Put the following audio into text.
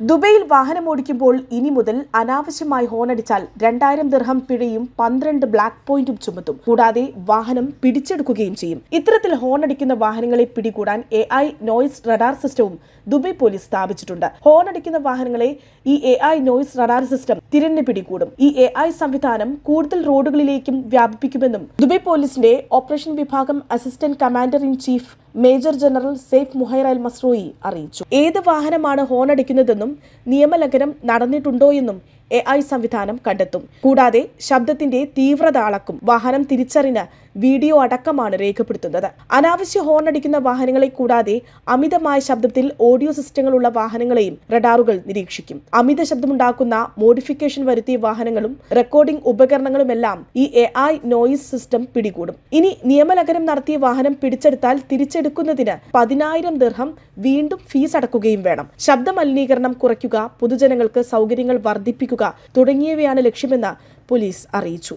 ദുബൈയിൽ വാഹനമോടിക്കുമ്പോൾ ഇനി മുതൽ അനാവശ്യമായി ഹോണടിച്ചാൽ രണ്ടായിരം ദിർഹം പിഴയും പന്ത്രണ്ട് ബ്ലാക്ക് പോയിന്റും ചുമത്തും. കൂടാതെ വാഹനം പിടിച്ചെടുക്കുകയും ചെയ്യും. ഇത്തരത്തിൽ ഹോണടിക്കുന്ന വാഹനങ്ങളെ പിടികൂടാൻ എ ഐ നോയിസ് റഡാർ സിസ്റ്റവും ദുബൈ പോലീസ് സ്ഥാപിച്ചിട്ടുണ്ട്. ഹോണടിക്കുന്ന വാഹനങ്ങളെ ഈ A I noise radar system തിരഞ്ഞു പിടികൂടും. ഈ എ ഐ സംവിധാനം കൂടുതൽ റോഡുകളിലേക്കും വ്യാപിപ്പിക്കുമെന്നും ദുബൈ പോലീസിന്റെ ഓപ്പറേഷൻ വിഭാഗം assistant commander in chief major general Saif Muhair Al Mazrouei അറിയിച്ചു. ഏത് വാഹനമാണ് ഹോൺ അടിക്കുന്നതെന്നും നിയമലംഘനം നടന്നിട്ടുണ്ടോയെന്നും എ ഐ സംവിധാനം കണ്ടെത്തും. കൂടാതെ ശബ്ദത്തിന്റെ തീവ്രത അളക്കും വാഹനം തിരിച്ചറിഞ്ഞ വീഡിയോ അടക്കമാണ് രേഖപ്പെടുത്തുന്നത്. അനാവശ്യ ഹോൺ അടിക്കുന്ന വാഹനങ്ങളെ കൂടാതെ അമിതമായ ശബ്ദത്തിൽ ഓഡിയോ സിസ്റ്റങ്ങൾ ഉള്ള വാഹനങ്ങളെയും റഡാറുകൾ നിരീക്ഷിക്കും. അമിത ശബ്ദമുണ്ടാക്കുന്ന മോഡിഫിക്കേഷൻ വരുത്തിയ വാഹനങ്ങളും റെക്കോർഡിംഗ് ഉപകരണങ്ങളുമെല്ലാം ഈ എ ഐ നോയിസ് സിസ്റ്റം പിടികൂടും. ഇനി നിയമലംഘനം നടത്തിയ വാഹനം പിടിച്ചെടുത്താൽ തിരിച്ചെടുക്കുന്നതിന് പതിനായിരം ദിർഹം വീണ്ടും ഫീസ് അടക്കുകയും വേണം. ശബ്ദ മലിനീകരണം കുറയ്ക്കുക പൊതുജനങ്ങൾക്ക് സൗകര്യങ്ങൾ വർദ്ധിപ്പിക്കുക തുടങ്ങിയവയാണ് ലക്ഷ്യമെന്ന് പോലീസ് അറിയിച്ചു.